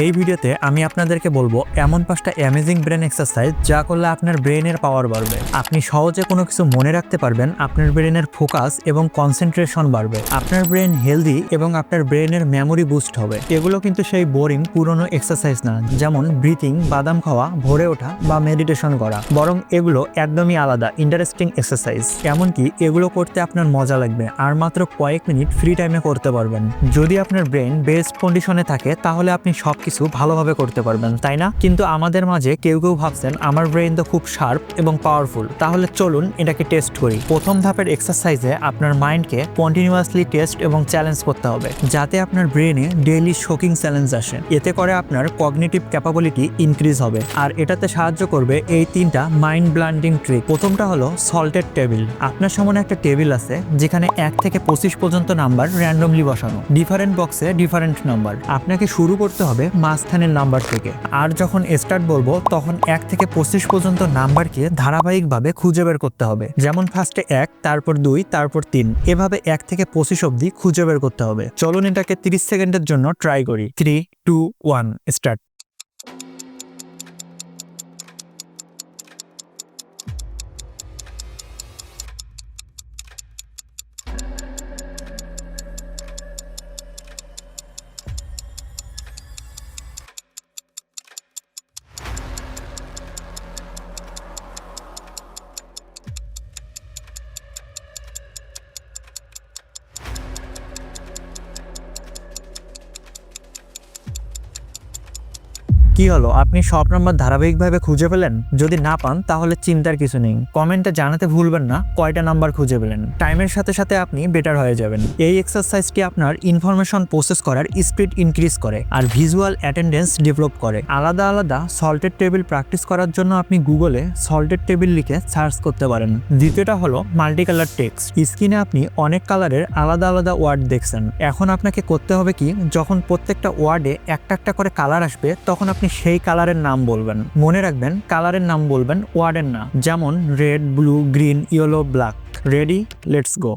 এই ভিডিওতে আমি আপনাদেরকে বলব, এমন পাঁচটা অ্যামেজিং ব্রেন এক্সারসাইজ যা করলে আপনার ব্রেনের পাওয়ার বাড়বে। আপনি সহজে কোনো কিছু মনে রাখতে পারবেন, আপনার ব্রেনের ফোকাস এবং কনসেন্ট্রেশন বাড়বে। আপনার ব্রেন হেলদি এবং আপনার ব্রেনের মেমোরি বুস্ট হবে। এগুলো কিন্তু সেই বোরিং পুরনো এক্সারসাইজ না, যেমন ব্রিথিং বাদাম খাওয়া, ভরে ওঠা বা মেডিটেশন করা। বরং এগুলো একদমই আলাদা ইন্টারেস্টিং এক্সারসাইজ এমনকি এগুলো করতে আপনার মজা লাগবে, আর মাত্র কয়েক মিনিট ফ্রি টাইমে করতে পারবেন। যদি আপনার ব্রেন বেস্ট কন্ডিশনে থাকে, তাহলে আপনি সবকিছু ভালোভাবে করতে পারবেন, তাই না? কিন্তু আমাদের মাঝে কেউ কেউ ভাবছেন, আমার ব্রেন তো খুব শার্প এবং পাওয়ারফুল তাহলে চলুন এটাকে টেস্ট করি। প্রথম ধাপের এক্সারসাইজে আপনার মাইন্ডকে কন্টিনিউয়াসলি টেস্ট এবং চ্যালেঞ্জ করতে হবে, যাতে আপনার ব্রেনে ডেইলি শোকিং চ্যালেঞ্জ আসে। এতে করে আপনার কগনিটিভ ক্যাপাবিলিটি ইনক্রিজ হবে, আর এটাতে সাহায্য করবে এই তিনটা মাইন্ড ব্লান্ডিং ট্রিক প্রথমটা হলো সল্টেড টেবিল আপনার সামনে একটা টেবিল আছে, যেখানে এক থেকে পঁচিশ পর্যন্ত নাম্বার র্যান্ডমলি বসানো। ডিফারেন্ট বক্সে ডিফারেন্ট নাম্বার আপনাকে শুরু করতে হবে মাঝখানের নাম্বার থেকে। আর যখন স্টার্ট বলব, তখন এক থেকে পঁচিশ পর্যন্ত নাম্বারকে ধারাবাহিকভাবে খুঁজে বের করতে হবে। যেমন ফার্স্টে এক, তারপর দুই, তারপর তিন। এভাবে এক থেকে পঁচিশ অবধি খুঁজে বের করতে হবে। চলুন এটাকে তিরিশ সেকেন্ডের জন্য ট্রাই করি। থ্রি টু ওয়ান স্টার্ট কি হলো? আপনি সব নাম্বার ধারাবাহিকভাবে খুঁজে পেলেন? যদি না পান, তাহলে চিন্তার কিছু নেই। কমেন্টে জানাতে ভুলবেন না, কয়টা নাম্বার খুঁজে পেলেন? টাইমের সাথে সাথে আপনি বেটার হয়ে যাবেন। এই এক্সারসাইজটি আপনার ইনফরমেশন প্রসেস করার স্পিড ইনক্রিজ করে আর ভিজুয়াল অ্যাটেন্ডেন্স ডেভেলপ করে। আলাদা আলাদা সল্টেড টেবিল প্র্যাকটিস করার জন্য আপনি গুগলে সল্টেড টেবিল লিখে সার্চ করতে পারেন। দ্বিতীয়টা হলো মাল্টি কালার টেক্সট স্ক্রিনে আপনি অনেক কালারের আলাদা আলাদা ওয়ার্ড দেখছেন। এখন আপনাকে করতে হবে কি, যখন প্রত্যেকটা ওয়ার্ডে একটা একটা করে কালার আসবে, তখন আপনি সেই কালারের নাম বলবেন। মনে রাখবেন, কালারের নাম বলবেন ওয়ার্ডের না। যেমন red, blue, green, yellow, black. Ready, let's go.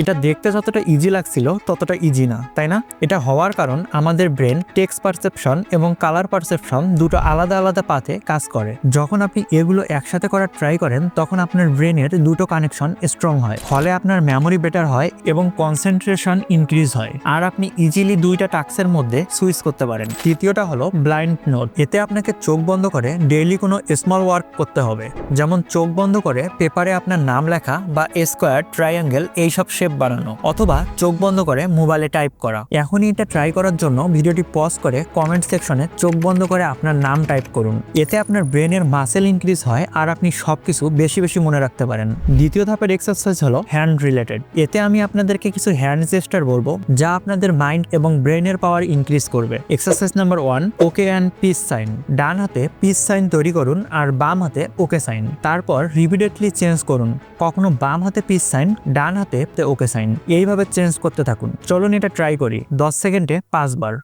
এটা দেখতে যতটা ইজি লাগছিল, ততটা ইজি না, তাই না? এটা হওয়ার কারণ আমাদের ব্রেন টেক্সট পারসেপশন এবং কালার পারসেপশন দুটো আলাদা আলাদা পাতে কাজ করে। যখন আপনি এগুলো একসাথে করার ট্রাই করেন, তখন আপনার ব্রেনের দুটো কানেকশন স্ট্রং হয়। ফলে আপনার মেমোরি বেটার হয় এবং কনসেন্ট্রেশন ইনক্রিজ হয়। আর আপনি ইজিলি দুইটা টাস্কের মধ্যে সুইচ করতে পারেন। তৃতীয়টা হলো ব্লাইন্ড নোট এতে আপনাকে চোখ বন্ধ করে ডেইলি কোনো স্মল ওয়ার্ক করতে হবে। যেমন চোখ বন্ধ করে পেপারে আপনার নাম লেখা বা স্কোয়ার ট্রায়াঙ্গেল এইসব শেপ বানানো অথবা চোখ বন্ধ করে মোবাইলে টাইপ করা। এখনই এটা ট্রাই করার জন্য ভিডিওটি পজ করে কমেন্ট সেকশনে চোখ বন্ধ করে আপনার নাম টাইপ করুন। এতে আপনার ব্রেনের মাসেল ইনক্রিজ হয় আর আপনি সবকিছু বেশি বেশি মনে রাখতে পারেন। দ্বিতীয় ধাপের এক্সারসাইজ হলো হ্যান্ড রিলেটেড এতে আমি আপনাদেরকে কিছু হ্যান্ড জেস্টার বলব যা আপনাদের মাইন্ড এবং ব্রেনের পাওয়ার ইনক্রিজ করবে। Exercise number one okay and peace sign ডান হাতে পিস সাইন তৈরি করুন আর বাম হাতে ওকে সাইন তারপর রিপিটেডলি চেঞ্জ করুন। কখনো বাম হাতে পিস সাইন ডান হাতে ওকে সাইন। এইভাবে চেঞ্জ করতে থাকুন। চলুন এটা ট্রাই করি। দশ সেকেন্ডে পাঁচবার।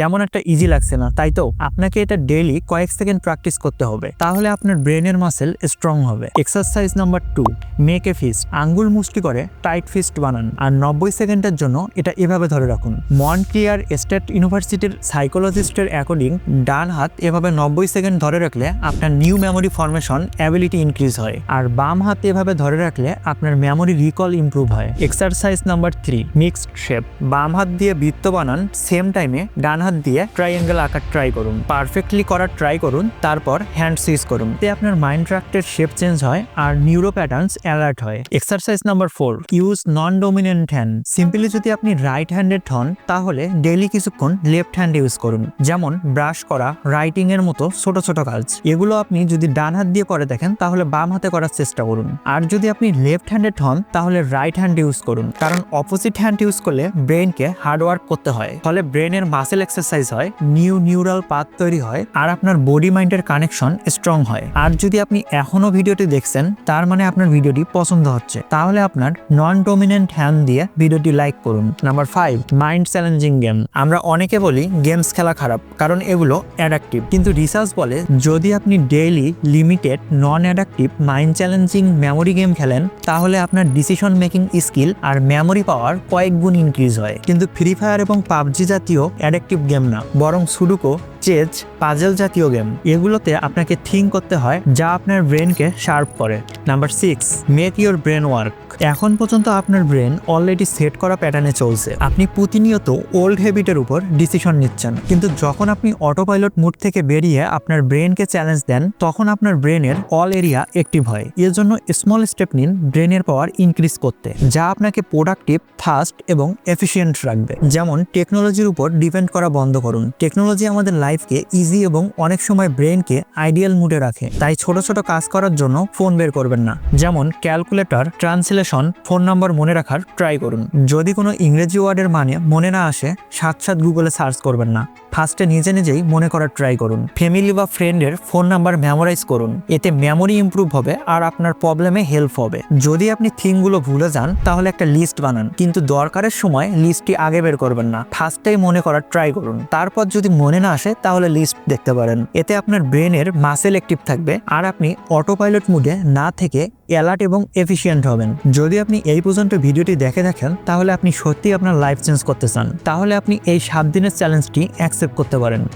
তেমন একটা ইজি লাগছে না, তাই তো? আপনাকে এটা ডেইলি কয়েক সেকেন্ড প্র্যাকটিস করতে হবে। তাহলে আপনার ব্রেনের মাসেল স্ট্রং হবে। Exercise number two make a fist আঙ্গুল মুষ্টি করে টাইট ফিস্ট বানান। আর নব্বই সেকেন্ডের জন্য এটা এভাবে ধরে রাখুন। মন্ট্রিয়ার স্টেট ইউনিভার্সিটির সাইকোলজিস্টের অ্যাকর্ডিং ডান হাত এভাবে নব্বই সেকেন্ড ধরে রাখলে আপনার new memory formation ability increase হয়। আর বাম হাত এভাবে ধরে রাখলে আপনার মেমোরি রিকল ইমপ্রুভ হয়। Exercise number three mixed shape বাম হাত দিয়ে বৃত্ত বানান সেম টাইমে ডান হাত দিয়ে ট্রাইঅ্যাঙ্গেল আঁকার ট্রাই করুন। পারফেক্টলি করার ট্রাই করুন, তারপর হ্যান্ড সুইচ করুন। এতে আপনার মাইন্ড ট্রাক্টের শেপ চেঞ্জ হয় আর নিউরো প্যাটার্নস অ্যালার্ট হয়। Exercise number four use non dominant hand simply যদি আপনি রাইট হ্যান্ডেড হন, তাহলে ডেইলি কিছুক্ষণ লেফট হ্যান্ড ইউজ করুন। যেমন ব্রাশ করা রাইটিং এর মতো ছোট ছোট কাজ। এগুলো আপনি যদি ডান হাত দিয়ে করে দেখেন, তাহলে বাম হাতে করার চেষ্টা করুন। আর যদি আপনি লেফট হ্যান্ডেড হন, তাহলে রাইট হ্যান্ড ইউজ করুন। কারণ অপোজিট হ্যান্ড ইউজ করলে ব্রেনকে হার্ড ওয়ার্ক করতে হয়। ফলে ব্রেনের মাসেল এক্সারসাইজ হয় নিউ নিউরাল পাথ তৈরি হয়, আর আপনার বডি মাইন্ডের কানেকশন স্ট্রং হয়। আর যদি আপনি এখনও ভিডিওটি দেখছেন, তার মানে আপনার ভিডিওটি পছন্দ হচ্ছে। তাহলে আপনার নন ডোমিনেন্ট হ্যান্ড দিয়ে ভিডিওটি লাইক করুন। Number five mind challenging game আমরা অনেকে বলি গেমস খেলা খারাপ, কারণ এগুলো অ্যাডাক্টিভ কিন্তু রিসার্চ বলে, যদি আপনি daily limited non addictive mind challenging memory game খেলেন, তাহলে আপনার ডিসিশন মেকিং স্কিল আর মেমোরি পাওয়ার কয়েক গুণ ইনক্রিজ হয়। কিন্তু ফ্রি ফায়ার এবং পাবজি জাতীয় অ্যাডাক্টিভ গেম না বরং সুডুকো চেজ পাজেল জাতীয় গেম এগুলোতে আপনাকে থিঙ্ক করতে হয় যা আপনার ব্রেনকে শার্প করে। Number six make your brain work এখন পর্যন্ত আপনার ব্রেন অলরেডি সেট করা প্যাটার্নে চলছে। আপনি প্রতিনিয়ত ওল্ড হ্যাবিটের উপর ডিসিশন নিচ্ছেন। কিন্তু যখন আপনি অটো পাইলট মুড থেকে বেরিয়ে আপনার ব্রেনকে চ্যালেঞ্জ দেন, তখন আপনার ব্রেনের অল এরিয়া অ্যাক্টিভ হয়। এর জন্য স্মল স্টেপ নিন ব্রেনের পাওয়ার ইনক্রিজ করতে, যা আপনাকে প্রোডাক্টিভ ফাস্ট এবং এফিসিয়েন্ট রাখবে। যেমন টেকনোলজির উপর ডিপেন্ড করা বন্ধ করুন। টেকনোলজি আমাদের লাইফকে ইজি এবং অনেক সময় ব্রেনকে আইডিয়াল মুডে রাখে। তাই ছোট ছোট কাজ করার জন্য ফোন বের করবেন না। যেমন ক্যালকুলেটর ট্রান্সলেশন ফোন নাম্বার মনে রাখার ট্রাই করুন। যদি কোনো ইংরেজি ওয়ার্ডের মানে মনে না আসে, সাত সাত গুগলে সার্চ করবেন না। ফার্স্টে নিজে নিজেই মনে করার ট্রাই করুন। ফ্যামিলি বা ফ্রেন্ডের ফোন নাম্বার মেমোরাইজ করুন। এতে মেমোরি ইমপ্রুভ হবে আর আপনার প্রবলেমে হেল্প হবে। যদি আপনি থিংগুলো ভুলে যান, তাহলে একটা লিস্ট বানান। কিন্তু দরকারের সময় লিস্টটি আগে বের করবেন না। ফার্স্টেই মনে করার ট্রাই করুন। তারপর যদি মনে না আসে তাহলে লিস্ট দেখতে পারেন। এতে আপনার ব্রেনের মাসেল অ্যাক্টিভ থাকবে আর আপনি অটো পাইলট মুডে না থেকে অ্যালার্ট এবং এফিসিয়েন্ট হবেন। যদি আপনি এই পর্যন্ত ভিডিওটি দেখে থাকেন, তাহলে আপনি সত্যি আপনার লাইফ চেঞ্জ করতে চান। তাহলে আপনি এই সাত দিনের চ্যালেঞ্জটি অ্যাকসেপ্ট করতে পারেন।